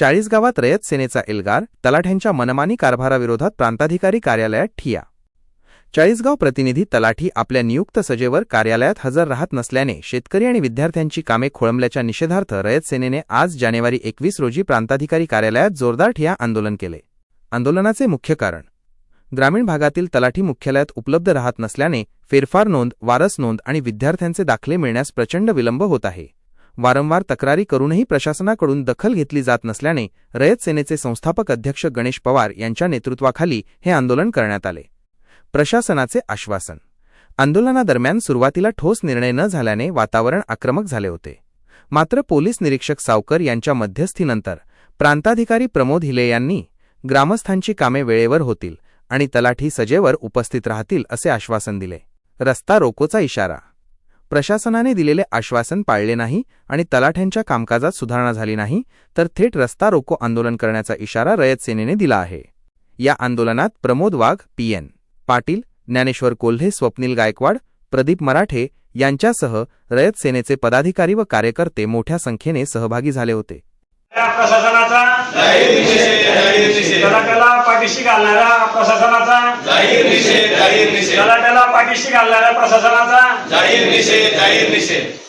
चाळीसगावात रयत सेनेचा एल्गार तलाठ्यांच्या मनमानी कारभाराविरोधात प्रांताधिकारी कार्यालयात ठिया. चाळीसगाव प्रतिनिधी तलाठी आपल्या नियुक्त सजेवर कार्यालयात हजर राहत नसल्याने शेतकरी आणि विद्यार्थ्यांची कामे खोळंबल्याच्या निषेधार्थ रयत सेनेने आज जानेवारी एकवीस रोजी प्रांताधिकारी कार्यालयात जोरदार ठिया आंदोलन केले. आंदोलनाचे मुख्य कारण. ग्रामीण भागातील तलाठी मुख्यालयात उपलब्ध राहत नसल्याने फेरफार नोंद वारस नोंद आणि विद्यार्थ्यांचे दाखले मिळण्यास प्रचंड विलंब होत आहे. वारंवार तक्रारी करूनही प्रशासनाकडून दखल घेतली जात नसल्याने रयत सेनेचे संस्थापक अध्यक्ष गणेश पवार यांच्या नेतृत्वाखाली हे आंदोलन करण्यात आले. प्रशासनाचे आश्वासन. आंदोलनादरम्यान सुरुवातीला ठोस निर्णय न झाल्याने वातावरण आक्रमक झाले होते. मात्र पोलीस निरीक्षक सावकर यांच्या मध्यस्थीनंतर प्रांताधिकारी प्रमोद हिले यांनी ग्रामस्थांची कामे वेळेवर होतील आणि तलाठी सजेवर उपस्थित राहतील असे आश्वासन दिले. रस्ता रोकोचा इशारा प्रशासनाने दिलेले आश्वासन पाळले नाही आणि तलाठ्यांच्या कामकाजात सुधारणा झाली नाही तर थेट रस्ता रोको आंदोलन करण्याचा इशारा रयत सेनेने दिला आहे. या आंदोलनात प्रमोद वाघ पीएन पाटील ज्ञानेश्वर कोल्हे स्वप्नील गायकवाड प्रदीप मराठे यांच्यासह रयत सेनेचे पदाधिकारी व कार्यकर्ते मोठ्या संख्येने सहभागी झाले होते. तलाट्याला पाठीशी घालणाऱ्या प्रशासनाचा. जाहीर निषेध जाहीर निषेध. तलाट्याला पाठीशी घालणाऱ्या प्रशासनाचा. जाहीर निषेध जाहीर निषेध.